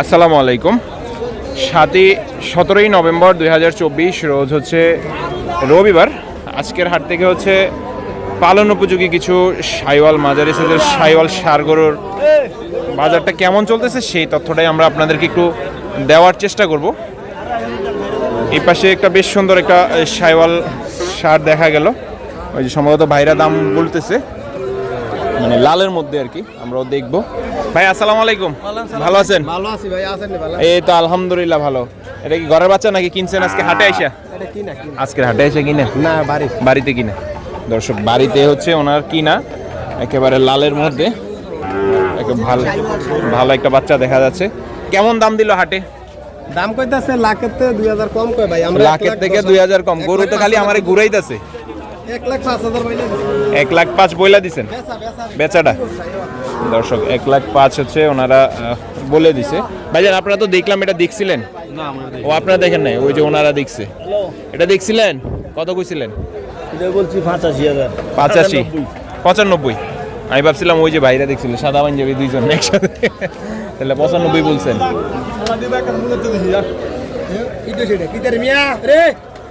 আসসালামু আলাইকুম। সাতই, সতেরোই নভেম্বর দুই হাজার চব্বিশ, রোজ হচ্ছে রবিবার। আজকের হাট থেকে হচ্ছে পালন উপযোগী কিছু সাইওয়াল মাঝারি সাইজের সাইওয়াল সার গরুর বাজারটা কেমন চলতেছে সেই তথ্যটাই আমরা আপনাদেরকে একটু দেওয়ার চেষ্টা করব। এই পাশে একটা বেশ সুন্দর একটা সাইওয়াল সার দেখা গেল। ওই যে সম্ভবত ভাইরা দাম বলতেছে। মানে লালের মধ্যে আর কি, আমরাও দেখব। ভাই আসসালামু আলাইকুম। ভালো আছেন? ভালো আছি ভাই আছেন ভালো? এই তো আলহামদুলিল্লাহ ভালো। এটা কি ঘরের বাচ্চা নাকি কিনছেন আজকে হাটে আইসা? এটা কি না হাটে আইসা কিনে? না বাড়ি। বাড়িতে কিনে। দর্শক বাড়িতে হচ্ছে ওনার কিনা একেবারে লালের মধ্যে। একে ভালো ভালো একটা বাচ্চা দেখা যাচ্ছে। কেমন দাম দিল হাটে? দাম কইতাছে লাখের থেকে দুই হাজার কম কয় ভাই আমরা লাখের থেকে দুই হাজার কম। গরু তো খালি আমারে ঘুরাইতেছে। এক লাখ পাঁচ হাজার এক লাখ পাঁচ বইলা দিছেন? বেচা বেচা। বেচাটা? দর্শক এক লাখ পাঁচ হচ্ছে ওনারা বলে দিছে। ভাইজান আপনারা তো দেখলাম এটা দেখছিলেন? ও আপনারা দেখেন নাই ওই যে ওনারা দেখছে। এটা দেখছিলেন? কত কইছিলেন? বলছি পঁচাশি হাজার। পঁচাশি? পঁচানব্বই। আমি ভাবছিলাম ওই যে ভাইরা দেখছিল সাদা পাঞ্জাবি দুইজন একসাথে। তাহলে পঁচানব্বই বলছেন।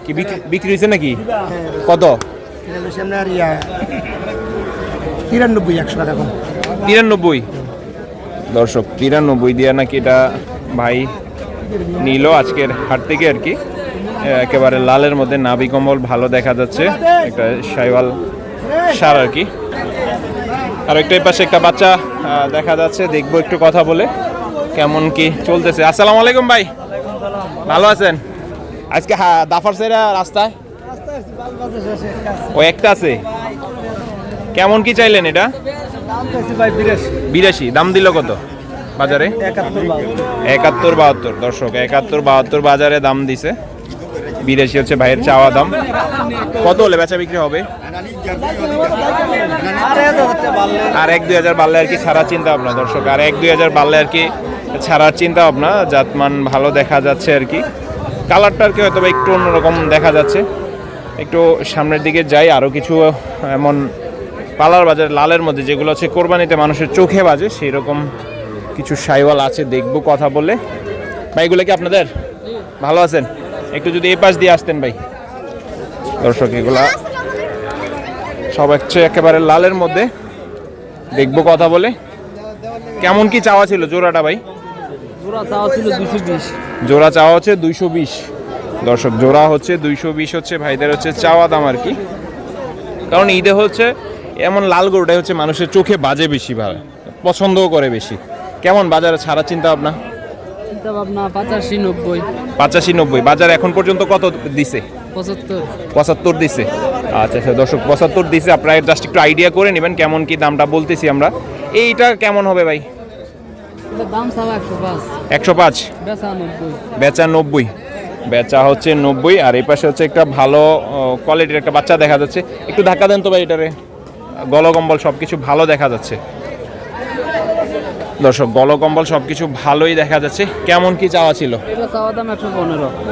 কি বিক্রি- বিক্রি হয়েছে নাকি? কত? তিরানব্বই একশো টাকা কম তিরানব্বই। দর্শক তিরানব্বই দিয়া নাকি এটা ভাই নিল আজকের হাট থেকে আর কি। একেবারে লালের মধ্যে নাবি কম্বল ভালো দেখা যাচ্ছে একটা সাইওয়াল সার আর কি। আর একটা পাশে একটা বাচ্চা দেখা যাচ্ছে দেখব একটু কথা বলে কেমন কি চলতেছে। আসসালামু আলাইকুম ভাই। ভালো আছেন? আজকে হা- দাফার সেরা রাস্তায়? ও একটা আছে? কেমন কি চাইলেন এটা? বিরাশি। দাম দিল কত বাজারে? একাত্তর বাহাত্তর। দর্শক একাত্তর বাহাত্তর বাজারে দাম দিছে। বিরাশি হচ্ছে ভাইয়ের চাওয়া দাম। কত হলে বেচা বিক্রি হবে? আর এক দুই হাজার বাড়লে আর কি ছাড়ার চিন্তা ভাবনা দর্শক। আর এক দুই হাজার বাড়লে আর কি ছাড়ার চিন্তা ভাবনা জাতমান ভালো দেখা যাচ্ছে আর কি। কালারটা আর কি হয়তো একটু অন্যরকম দেখা যাচ্ছে। একটু সামনের দিকে যাই আরও কিছু এমন পালার বাজার লালের মধ্যে যেগুলো আছে কোরবানিতে মানুষের চোখে বাজে সেই রকম কিছু সাইওয়াল আছে দেখব কথা বলে। ভাই এগুলো কি আপনাদের? ভালো আছেন? একটু যদি এই পাশ দিয়ে আসতেন ভাই। দর্শক এগুলা সব হচ্ছে একেবারে লালের মধ্যে। দেখব কথা বলে। কেমন কি চাওয়া ছিল জোড়াটা ভাই? জোড়া চাওয়া হচ্ছে দুইশো বিশ। দর্শক জোড়া হচ্ছে দুইশো বিশ হচ্ছে ভাইদের হচ্ছে চাওয়া দাম আর কি। কারণ ঈদে হচ্ছে এমন লাল গরুটাই হচ্ছে মানুষের চোখে বাজে বেশি ভালো পছন্দও করে বেশি। কেমন বাজারে ছাড়া চিন্তা ভাবনা চিন্তা ভাবনা পঁচাশি নব্বই। পঁচাশি নব্বই। বাজার এখন পর্যন্ত কত দিছে? পঁচাত্তর। পঁচাত্তর দিছে। আচ্ছা আচ্ছা দর্শক পঁচাত্তর দিছে। আপনারা জাস্ট একটু আইডিয়া করে নেবেন কেমন কি দামটা বলতেছি আমরা। এইটা কেমন হবে ভাই? একশো পাঁচ। বেচা নব্বই। বেচা নব্বই। বেচা হচ্ছে নব্বই। আর এই পাশে হচ্ছে একটা ভালো কোয়ালিটির একটা বাচ্চা দেখা যাচ্ছে। একটু ধাক্কা দেন তো ভাই এটারে। গলকম্বল সব কিছু ভালো দেখা যাচ্ছে। দর্শক গলকম্বল সব কিছু ভালোই দেখা যাচ্ছে। কেমন কি চাওয়া ছিল?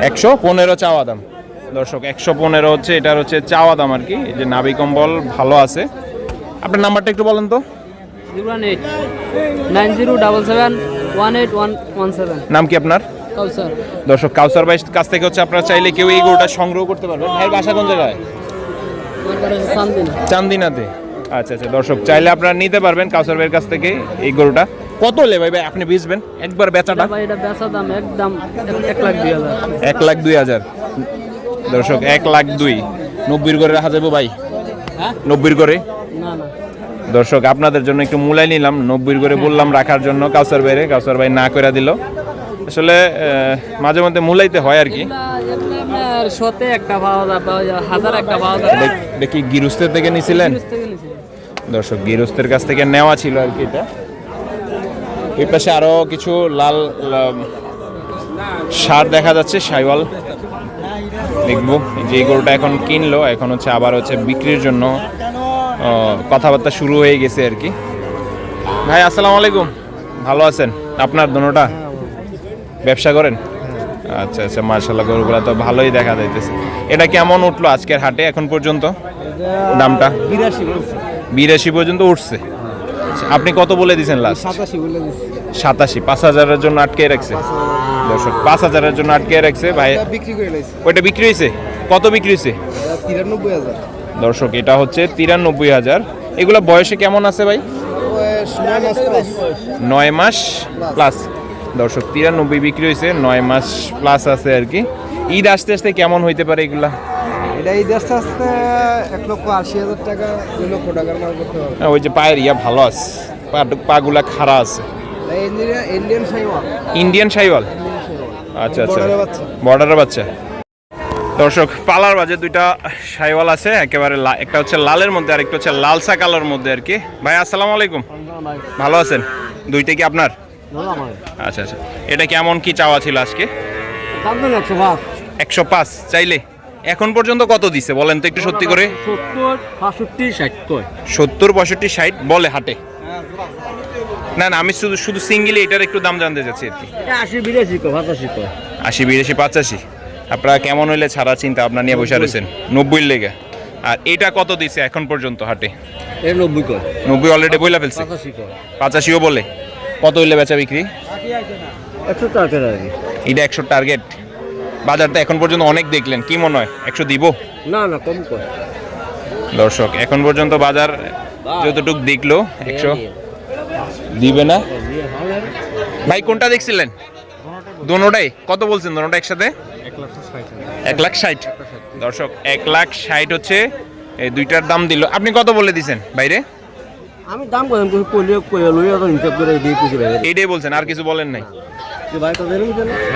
একশো পনেরো। চাওয়া দাম। দর্শক একশো পনেরো হচ্ছে এটার হচ্ছে চাওয়া দাম আর কি। এই যে নাবি কম্বল ভালো আছে। আপনার নাম্বারটা একটু বলেন তো। নাম কি আপনার? দর্শক কাউসার ভাই কাছ থেকে হচ্ছে আপনারা চাইলে কেউ এই গরুটা সংগ্রহ করতে পারবেন। ভাইয়ের বাসা কোন জায়গায়? চান্দিনাতে। আচ্ছা আচ্ছা দর্শক চাইলে আপনারা নিতে পারবেন কাউসার ভাইয়ের কাছ থেকে এই গরুটা। কত হলে ভাই ভাই আপনি বেচবেন? একবার বেচাটা? ভাই এটা বেচা দাম একদম এক- লাখ দুই হাজার। এক লাখ দুই হাজার। দর্শক এক লাখ দুই। নব্বইর করে রাখা যাব ভাই? হ্যাঁ? নব্বইর করে না না। দর্শক আপনাদের জন্য একটু মূলাই নিলাম। নব্বইর করে বললাম রাখার জন্য কাউসার ভাইরে। কাউসার ভাই না করে দিল। আসলে মাঝে মধ্যে মূলাইতে হয় আর কি। শতে একটা পাওয়া যায় হাজার একটা পাওয়া যায়। দেখি গিরুস্তের থেকে নিছিলেন। দর্শক, গৃহস্থের কাছ থেকে নেওয়া ছিল আর কি এটা। এই পাশে আরও কিছু লাল সার দেখা যাচ্ছে, সাইওয়াল। দেখব যে গরুটা এখন কিনলো, এখন হচ্ছে আবার হচ্ছে বিক্রির জন্য কথাবার্তা শুরু হয়ে গেছে আর কি। ভাই, আসসালামু আলাইকুম। ভালো আছেন? আপনার দোনোটা? ব্যবসা করেন? আচ্ছা আচ্ছা মার্শাল্লাহ গরুগুলা তো ভালোই দেখা যাইতেছে। এটা কেমন উঠল আজকের হাটে এখন পর্যন্ত? দামটা? বিরাশি বিরাশি পর্যন্ত উঠছে। আপনি কত বলে দিয়েছেন লাস্ট সাতাশি পাঁচ হাজারের জন্য আটকে রাখছে। দর্শক পাঁচ হাজারের জন্য আটকে রাখছে ভাই। ওইটা বিক্রি হয়েছে কত বিক্রি হয়েছে দর্শক এটা হচ্ছে তিরানব্বই হাজার। এগুলা বয়সে কেমন আছে ভাই? নয় মাস প্লাস দর্শক তিরানব্বই বিক্রি হয়েছে নয় মাস প্লাস আছে আর কি। ঈদ আসতে আসতে কেমন হইতে পারে এগুলা? এটা এই দেশটা আসতে এক লক্ষ আশি হাজার টাকা দুই লক্ষ টাকার মাল করতে হবে। হ্যাঁ, ওই যে পায়ের ইয়া ভালো আছে। পা পাগুলা খাড়া আছে। ইন্ডিয়ান শাইওয়াল আচ্ছা আচ্ছা। বর্ডারের বাচ্চা। দর্শক পালার বাজে দুইটা শাইওয়াল আছে একেবারে একটা হচ্ছে লালের মধ্যে আর একটা হচ্ছে লালসা কালার মধ্যে আর কি। ভাই আসসালামু আলাইকুম। ভালো আছেন? দুইটা কি আপনার? আচ্ছা আচ্ছা। এটা কেমন কি চাওয়া ছিল আজকে? একশো পাঁচ চাইলে। এখন পর্যন্ত কত দিছে? বলেন তো একটু সত্যি করে। সত্তর পাঁষট্টি ষাট কয়? সত্তর পঁয়ষট্টি ষাট বলে হাটে। না না আমি শুধু শুধু সিঙ্গেলি এটার একটু দাম জানতে চাচ্ছি আর কি। আশি বিরাশি পঁচাশি আশি বিরাশি পঁচাশি। আপনারা কেমন হইলে ছাড়া চিন্তা আপনার নিয়ে বসে রয়েছেন? নব্বই লেগে। আর এটা কত দিছে এখন পর্যন্ত হাটে? নব্বই নব্বই অলরেডি বইলা ফেলছে? পঁচাশিও বলে। কত হইলে বেচা বিক্রি? একশো কি। এটা একশো টার্গেট বাজারটা এখন পর্যন্ত অনেক দেখলেন। কি মনে হয়? একশো দিব? না না কম কয় দর্শক এখন পর্যন্ত বাজার যতটুক দেখল একশো দিবে না? ভাই কোনটা দেখছিলেন? দোনোটাই? কত বলছেন দোনোটা একসাথে? এক লাখ ষাট। দর্শক এক লাখ ষাট হচ্ছে এই দুইটার দাম দিল। আপনি কত বলে দিছেন বাইরে? আমি দাম কম কইলে কইলে হিসাব করে দিয়ে কিছু এইটাই বলছেন আর কিছু বলেন নাই?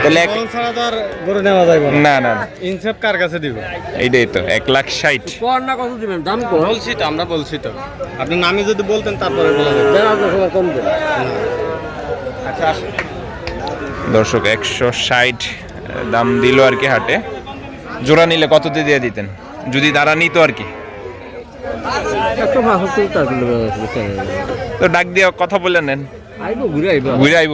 তাহলে এক ছাড়া তো আর গরু নেওয়া যায় না। না না, ইনসেপ কার কাছে দিব? এইটাই তো এক লাখ ষাট। কর না কত দিবেন? দাম কর বলছি তো আমরা বলছি তো। আপনি নামে যদি বলতেন তারপরে বলা যাবে। জানা তো কম দেন আচ্ছা দর্শক একশো ষাট দাম দিল আর কি হাটে। জোড়া নিলে কত দিয়ে দিতেন? যদি তারা নিত আর কি। তো ডাক দিয়ে কথা বলে নেন। আইবো ঘুরে আইবো। ঘুরে আইব।